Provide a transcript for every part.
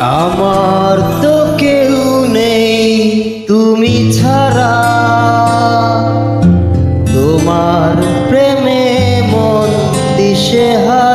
আমার তো কেউ নেই তুমি ছাড়া। তোমার প্রেমে মন দিশেহারা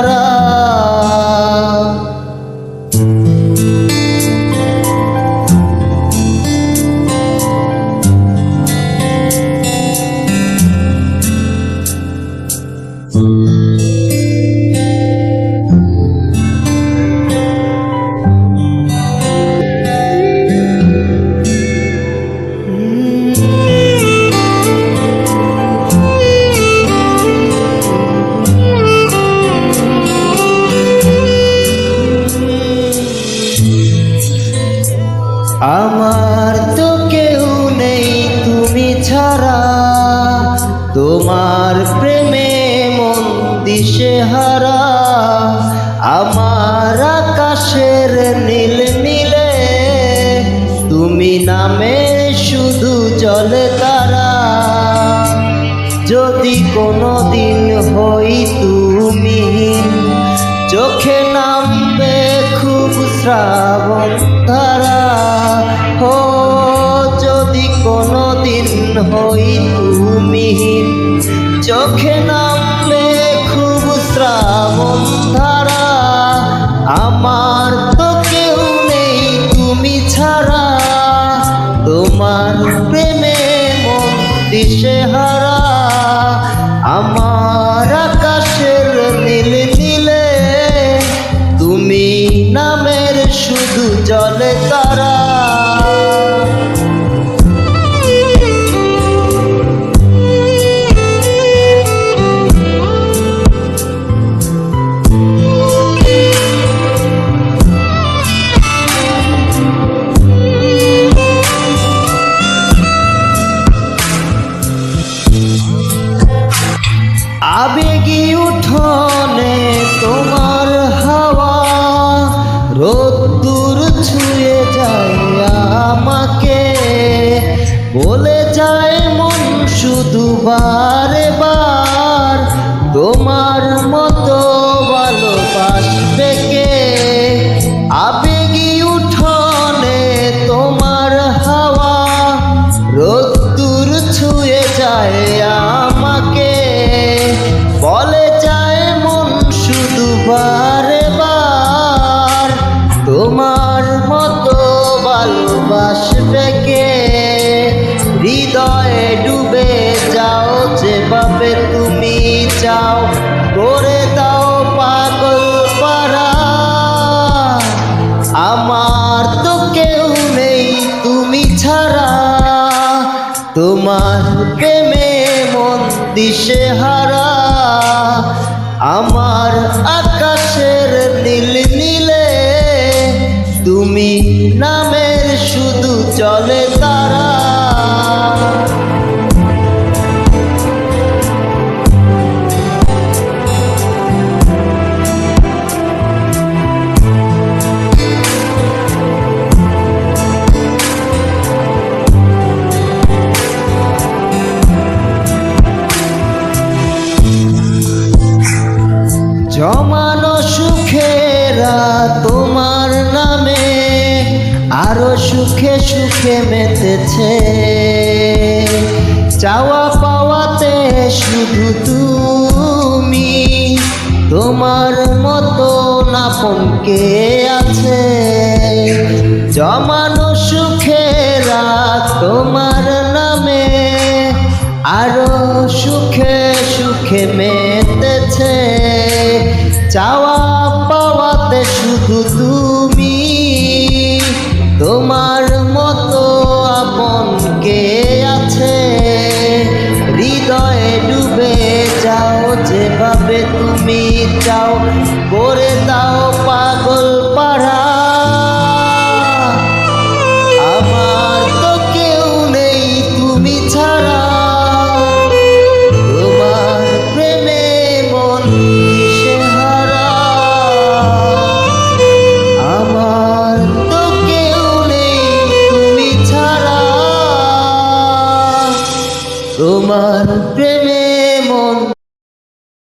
আমার তো কেউ নেই তুমি ছাড়া। তোমার প্রেমে মন দিশেহারা আমার আকাশের নীল নীলে তুমি নামে শুধু জলে তারা। যদি কোনো দিন হই তুমি, চোখে নামবে খুব শ্রাবণ হই তুমি চোখে নামবে খুব শ্রাবণ ধারা। আমার তো কেউ নেই তুমি ছাড়া। তোমার আবেগি উঠোনে তোমার হাওয়া রোদ্দুর ছুঁয়ে যায় আমাকে। বলে যায় মন শুধু বারে বার, তোমার মতো ভালোবাসবে কে আবেগি উঠোনে তোমার হাওয়া রোদ্দুর ছুঁয়ে যায় ভালোবাসবে কে হৃদয়ে ডুবে যাও, যেভাবে তুমি চাও করে দাও পাগল পারা আমার তো কেউ নেই তুমি ছাড়া। তোমার প্রেমে মন দিশেহারা। আমার জমানো সুখেরা তোমার নামে, আরও সুখে সুখে মেতেছে। চাওয়া পাওয়াতে শুধু তুমি, তোমার মতো নাপন কে আছে। জমানো সুখেরা তোমার নামে, আরও সুখে সুখে মেতেছে। চাওয়া পাওয়াতে শুধু তুমি তোমার প্রেমে